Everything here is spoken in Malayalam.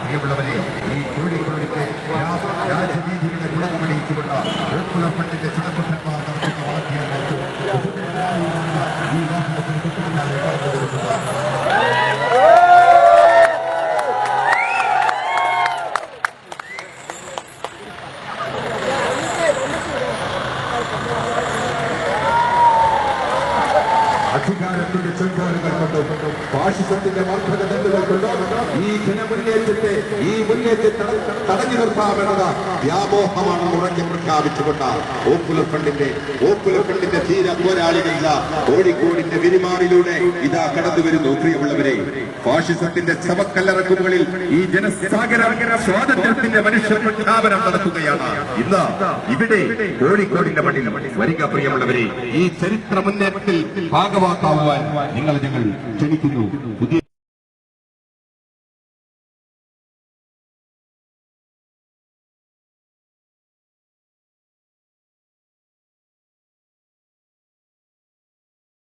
പ്രിയമുള്ളവരെ ഈ കോഴിക്കോടിന്റെ രാജനീതിയുടെ ഗുണമണിയിച്ചുകൊണ്ട് ഓക്കുലപ്പട്ടിന്റെ ചുടക്കുട്ടന്മാർ അധികാരത്തിന്റെ ചെങ്കാലുകൾ ഫാഷിസത്തിന്റെ മർദ്ദകദണ്ഡുകൾ കൊണ്ട്. ഈ ജനമുന്നേറ്റത്തെ ഈ മുന്നേറ്റത്തെ തടഞ്ഞു നിർത്താമെന്നത് വ്യാമോഹമാണ് ഉറക്കെ പ്രഖ്യാപിച്ചുകൊണ്ട് ഓക്കുലർ ഫണ്ടിന്റെ ഓക്കുലർ ഫണ്ടിന്റെ തീര പോരാളികളില്ല കോഴിക്കോടിന്റെ വിരിമാറിലൂടെ ഇതാ കടന്നു വരുന്നു പ്രിയമുള്ളവരെ. ഫാഷിസത്തിന്റെ ശവക്കല്ലറക്കുകളിൽ ഈ ജനസാഗര സ്വാതന്ത്ര്യത്തിന്റെ മനുഷ്യ പ്രഖ്യാപനം നടത്തുകയാണ് ഇന്ന് ഇവിടെ കോഴിക്കോടിന്റെ മണ്ണിൽ. വരിക പ്രിയമുള്ളവരെ ഈ ചരിത്ര മുന്നേറ്റത്തിൽ ഭാഗവാക്കാവുവാൻ നിങ്ങൾ ഞങ്ങൾ ക്ഷണിക്കുന്നു. പുതിയ